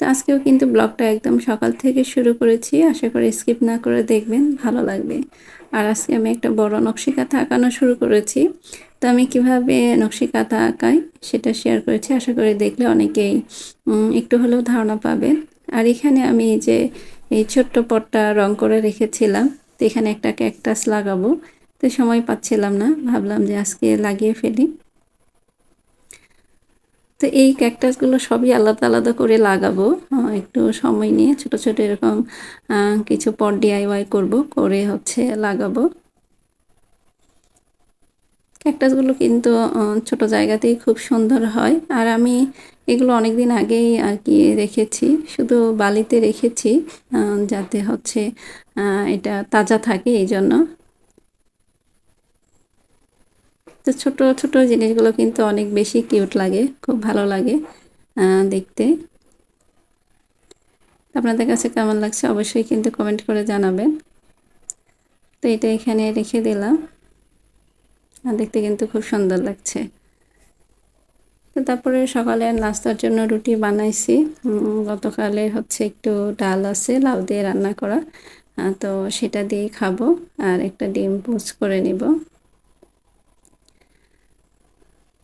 তো আজকেও কিন্তু ব্লগটা একদম সকাল থেকে শুরু করেছি। আশা করি স্কিপ না করে দেখবেন, ভালো লাগবে। আর আজকে আমি একটা বড় নকশি কাঁথা আঁকানো শুরু করেছি। তো আমি কীভাবে নকশি কাঁথা আঁকাই সেটা শেয়ার করেছি। আশা করি দেখলে অনেকেই একটু হলেও ধারণা পাবেন। আর এখানে আমি যে, এই ছোট্ট পটটা রং করে রেখেছিলাম, তো এখানে একটা ক্যাকটাস লাগাবো। তো সময় পাচ্ছিলাম না, ভাবলাম যে আজকে লাগিয়ে ফেলি। তো এই ক্যাকটাসগুলো সবই আলাদা আলাদা করে লাগাবো। একটু সময় নিয়ে ছোট ছোট এরকম কিছু পট ডিআইওয়াই করব, করে হচ্ছে লাগাবো। ক্যাকটাসগুলো কিন্তু ছোট জায়গাতেই খুব সুন্দর হয়। আর আমি এগুলো অনেক দিন আগেই আর কি রেখেছি, শুধু বালিতে রেখেছি যাতে হচ্ছে এটা তাজা থাকে এই জন্য তো ছোট ছোট জিনিসগুলো কিন্তু অনেক বেশি কিউট লাগে, খুব ভালো লাগে দেখতে। আপনাদের কাছে কেমন লাগছে অবশ্যই কিন্তু কমেন্ট করে জানাবেন। তো এটা এখানে রেখে দিলাম। দেখতে কিন্তু খুব সুন্দর লাগছে। তো তারপরে সকালে নাস্তার জন্য রুটি বানাইছি। গতকালে হচ্ছে একটু ডাল আছে, লাউ দিয়ে রান্না করা। তো সেটা দিয়ে খাব আর একটা ডিম পোস্ট করে নিব।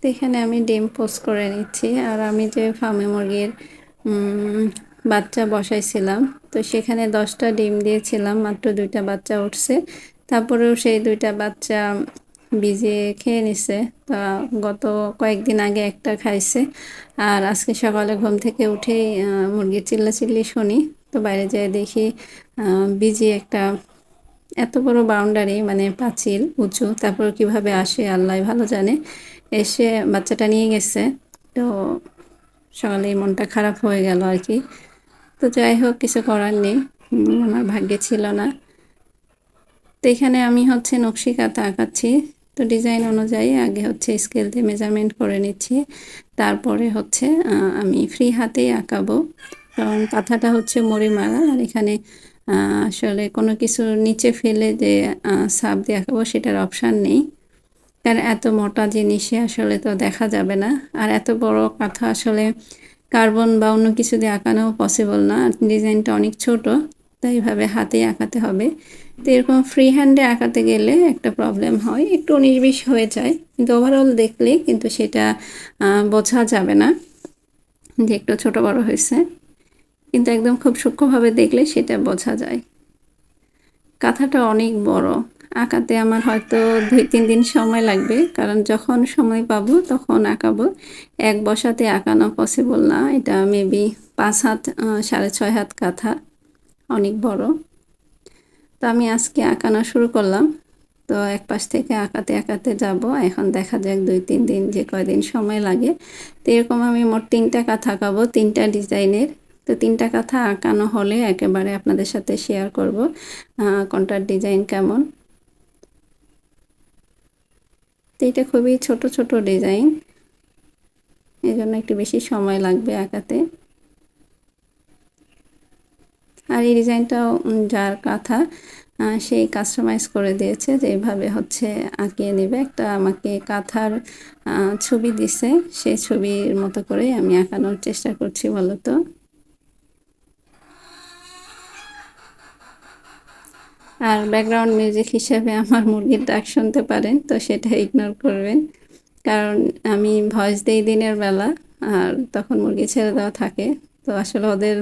তো এখানে আমি ডিম পোস্ট করে নিচ্ছি। আর আমি যে ফার্মে মুরগির বাচ্চা বসাইছিলাম, তো সেখানে দশটা ডিম দিয়েছিলাম, মাত্র দুইটা বাচ্চা উঠছে। তারপরেও সেই দুইটা বাচ্চা ভিজিয়ে খেয়ে নিছে। তা গত কয়েকদিন আগে একটা খাইছে। আর আজকে সকালে ঘুম থেকে উঠেই মুরগির চিল্লাচিল্লি শুনি। তো বাইরে যেয়ে দেখি বিজি একটা এত বড় বাউন্ডারি মানে পাঁচিল উঁচু। তারপর কীভাবে আসে, আল্লাহ ভালো জানে। এসে বাচ্চাটা নিয়ে গেছে। তো সকালে মনটা খারাপ হয়ে গেল আর কি। তো যাই হোক, কিছু করার নেই। আমার ভাগ্যে ছিল না। তো এখানে আমি হচ্ছে নকশি কাঁথা আঁকাচ্ছি। তো ডিজাইন অনুযায়ী আগে হচ্ছে স্কেল দিয়ে মেজারমেন্ট করে নিচ্ছি। তারপরে হচ্ছে আমি ফ্রি হাতেই আঁকাবো। কারণ কাঁথাটা হচ্ছে মরিমারা আর এখানে আসলে কোনো কিছু নিচে ফেলে যে সাপ দিয়ে আঁকাবো সেটার অপশান নেই। কারণ এত মোটা জিনিসে আসলে তো দেখা যাবে না। আর এত বড় কাঁথা আসলে কার্বন বা অন্য কিছু দিয়ে আঁকানো পসিবল না। ডিজাইনটা অনেক ছোট তাই এইভাবে হাতেই আঁকাতে হবে। তো এরকম ফ্রি হ্যান্ডে আঁকাতে গেলে একটা প্রবলেম হয়। একটু উনিশ হয়ে যায়, কিন্তু ওভারঅল দেখলে কিন্তু সেটা বোঝা যাবে না যে একটু ছোট বড় হয়েছে। কিন্তু একদম খুব সূক্ষ্মভাবে দেখলে সেটা বোঝা যায়। কাঁথাটা অনেক বড়। আঁকাতে আমার হয়তো দুই, তিন দিন সময় লাগবে। কারণ যখন সময় পাবো তখন আঁকাবো। এক বসাতে আঁকানো পসিবল না। এটা মেবি পাঁচ হাত সাড়ে ছয় হাত কাঁথা। অনেক বড়। তো আমি আজকে আঁকানো শুরু করলাম। তো এক পাশ থেকে আঁকাতে আঁকাতে যাব। এখন দেখা যাক দুই, তিন দিন যে কয়দিন সময় লাগে। তো এরকম আমি মোট তিনটা কাঁথা আঁকাবো, তিনটা ডিজাইনের। তো তিনটা কাঁথা আঁকানো হলে একেবারে আপনাদের সাথে শেয়ার করব কোনটার ডিজাইন কেমন। তো এটা খুবই ছোট ছোট ডিজাইন। এই জন্য একটু বেশি সময় লাগবে আঁকাতে। আর এই ডিজাইনটাও যার কাঁথা সেই কাস্টমাইজ করে দিয়েছে যে এইভাবে হচ্ছে আঁকিয়ে নেবে। একটা আমাকে কাঁথার ছবি দিছে, সেই ছবির মতো করে আমি আঁকানোর চেষ্টা করছি বলতো। আর ব্যাকগ্রাউন্ড মিউজিক হিসাবে আমার মুরগির ডাক শুনতে পারেন, তো সেটা ইগনোর করবেন। কারণ আমি ভয়েস দিই দিনের বেলা, আর তখন মুরগি ছেড়ে দেওয়া থাকে। তো আসলে ওদের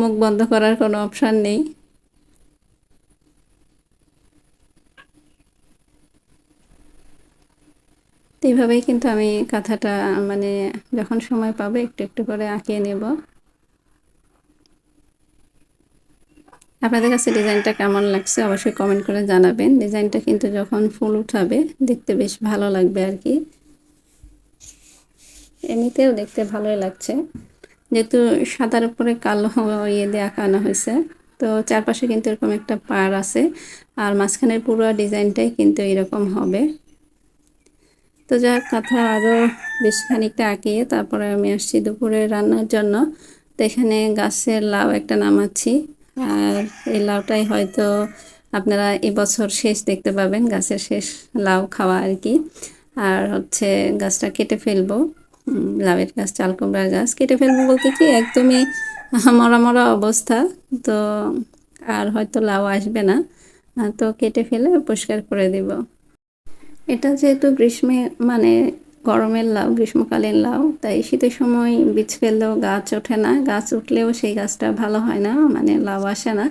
মুখ বন্ধ করার কোনো অপশান নেই। এইভাবেই কিন্তু আমি কথাটা মানে যখন সময় পাবে একটু একটু করে আঁকিয়ে নেব। আপনাদের কাছে ডিজাইনটা কেমন লাগছে অবশ্যই কমেন্ট করে জানাবেন। ডিজাইনটা কিন্তু যখন ফুল উঠাবে দেখতে বেশ ভালো লাগবে আর কি। এমনিতেও দেখতে ভালোই লাগছে। যেহেতু সাদার উপরে কালো ইয়ে দিয়ে আঁকানো হয়েছে, তো চারপাশে কিন্তু এরকম একটা পার আছে আর মাঝখানের পুরো ডিজাইনটাই কিন্তু এরকম হবে। তো যা কথা আরও বেশ খানিকটা আঁকিয়ে তারপরে আমি আসছি দুপুরে রান্নার জন্য। তো এখানে গাছের লাউ একটা নামাচ্ছি। আর এই লাউটাই হয়তো আপনারা এবছর শেষ দেখতে পাবেন, গাছের শেষ লাউ খাওয়া আর কি। আর হচ্ছে গাছটা কেটে ফেলব লাউয়ের গাছ চাল কুমড়ার গাছ। কেটে ফেলব বলতে কি, একদমই মরা মরা অবস্থা। তো আর হয়তো লাউ আসবে না তো কেটে ফেলে পরিষ্কার করে দেব। এটা যেহেতু গ্রীষ্মে মানে গরমের লাউ, গ্রীষ্মকালীন লাউ। তাই শীতের সময় বীজ ফেললেও গাছ ওঠে না। গাছ উঠলেও সেই গাছটা ভালো হয় না মানে লাউ আসে না।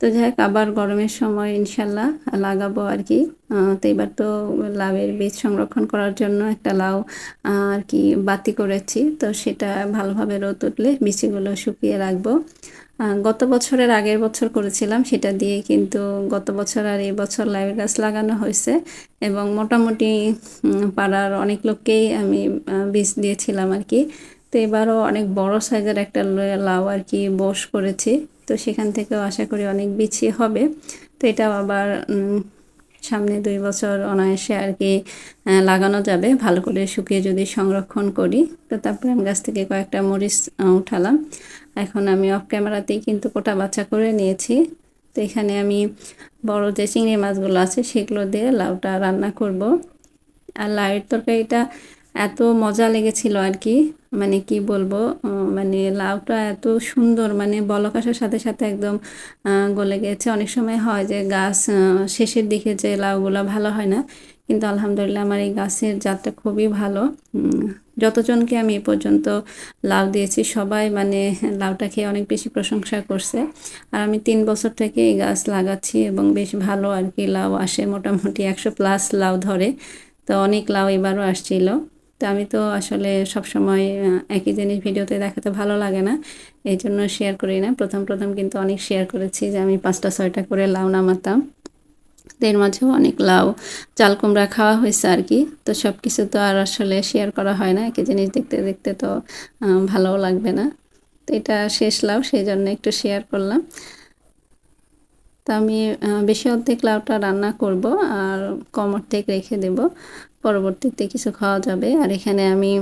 তো যাই হোক, আবার গরমের সময় ইনশাল্লাহ লাগাবো আর কি। তো এবার তো লাউয়ের বীজ সংরক্ষণ করার জন্য একটা লাউ আর কি বাতি করেছি। তো সেটা ভালোভাবে রোদ উঠলে বিচিগুলো শুকিয়ে রাখব। গত বছরের আগের বছর করেছিলাম, সেটা দিয়ে কিন্তু গত বছর আর এই বছর লাউ গাছ লাগানো হয়েছে। এবং মোটামুটি পাড়ার অনেক লোককেই আমি বীজ দিয়েছিলাম আর কি। তো এবারও অনেক বড় সাইজের একটা লাউ আর কি বস করেছি। তো সেখান থেকেও আশা করি অনেক বিছিয়ে হবে। তো এটা আবার সামনে দুই বছর অনায়াসে আর কি লাগানো যাবে। ভালো করে শুকিয়ে যদি সংরক্ষণ করি, তো তারপরে আমি গাছ থেকে কয়েকটা মরিচ উঠালাম। এখন আমি অফ ক্যামেরাতেই কিন্তু কোটা বাচ্চা করে নিয়েছি। তো এখানে আমি বড় যে চিংড়ি মাছগুলো আছে, সেগুলো দিয়ে লাউটা রান্না করব। আর লাউয়ের তরকারিটা এত মজা লেগেছিল আর কি। মানে কি বলব মানে লাউটা এত সুন্দর মানে বলক আসার সাথে সাথে একদম গলে গেছে। অনেক সময় হয় যে গাছ শেষের দিকে যে লাউগুলো ভালো হয় না, কিন্তু আলহামদুলিল্লাহ আমার এই গাছের জাতটা খুবই ভালো। যতজনকে আমি এ পর্যন্ত লাউ দিয়েছি, সবাই মানে লাউটা খেয়ে অনেক বেশি প্রশংসা করছে। আর আমি তিন বছর থেকে এই গাছ লাগাচ্ছি এবং বেশ ভালো আর কি লাউ আসে। মোটামুটি একশো প্লাস লাউ ধরে। তো অনেক লাউ এবারও আসছিল। তো আমি তো আসলে সবসময় একই জিনিস ভিডিওতে দেখাতে ভালো লাগে না। এই জন্য শেয়ার করি না। প্রথম প্রথম কিন্তু অনেক শেয়ার করেছি যে আমি পাঁচটা, ছয়টা করে লাউ নামাতাম। এর মাঝেও অনেক লাউ, চাল কুমড়া খাওয়া হয়েছে আর কি। তো সব কিছু তো আর আসলে শেয়ার করা হয় না। একই জিনিস দেখতে দেখতে তো ভালোও লাগবে না। তো এটা শেষ লাউ, সেই জন্য একটু শেয়ার করলাম। তো আমি বেশি অর্ধেক লাউটা রান্না করব আর কম অর্ধেক রেখে দেব। পরবর্তীতে কিছু খাওয়া যাবে। আর এখানে আমি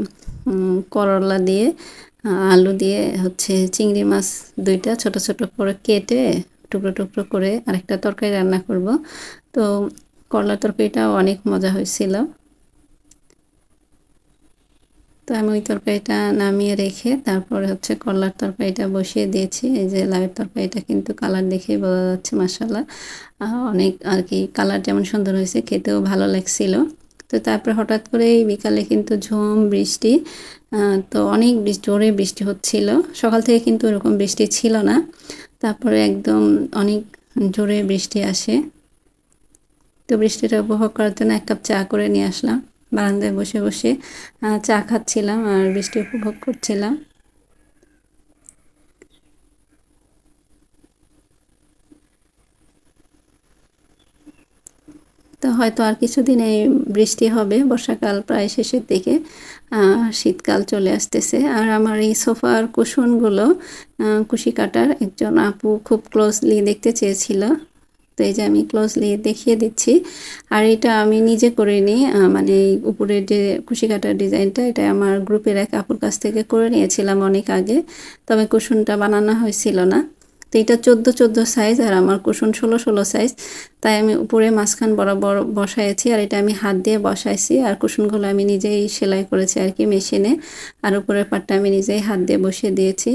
করলা দিয়ে আলু দিয়ে হচ্ছে চিংড়ি মাছ দুইটা ছোট ছোট করে কেটে টুকরো টুকরো করে আরেকটা তরকারি রান্না করব। তো করলা তরকারিটাও অনেক মজা হয়েছিল। তো আমি ওই তরকারিটা নামিয়ে রেখে তারপরে হচ্ছে করলার তরকারিটা বসিয়ে দিয়েছি। এই যে লাউয়ের তরকারিটা কিন্তু কালার দেখেই বোঝা যাচ্ছে মাসাল্লাহ অনেক আর কি, কালার যেমন সুন্দর হয়েছে, খেতেও ভালো লাগছিল। তো তারপরে হঠাৎ করে এই বিকালে কিন্তু ঝুম, বৃষ্টি তো অনেক জোরে বৃষ্টি হচ্ছিল। সকাল থেকে কিন্তু এরকম বৃষ্টি ছিল না। তারপরে একদম অনেক জোরে বৃষ্টি আসে। তো বৃষ্টিটা উপভোগ করার জন্য এক কাপ চা করে নিয়ে আসলাম। বারান্দায় বসে বসে চা খাচ্ছিলাম আর বৃষ্টি উপভোগ করছিলাম তো হয়তো আর কিছুদিন এই বৃষ্টি হবে, বর্ষাকাল প্রায় শেষের দিকে শীতকাল চলে আসতেছে। আর আমার এই সোফার কুশনগুলো কুশি কাটার একজন আপু খুব ক্লোজলি দেখতে চেয়েছিল। তো এই যে আমি ক্লোজলি দেখিয়ে দিচ্ছি। আর এটা আমি নিজে করে নিই মানে উপরের যে কুশি কাটার ডিজাইনটা, এটা আমার গ্রুপের এক আপুর কাছ থেকে করে নিয়েছিলাম অনেক আগে। তবে কুশনটা বানানো হয়েছিল না। তো এটা চোদ্দ চোদ্দ সাইজ আর আমার কুশন ষোলো ষোলো সাইজ তাই আমি উপরে মাঝখান বরাবর বসাইছি আর এটা আমি হাত দিয়ে বসাইছি আর কুশনগুলো আমি নিজেই সেলাই করেছি আর কি মেশিনে। আর উপরের পাটটা আমি নিজেই হাত দিয়ে বসিয়ে দিয়েছি।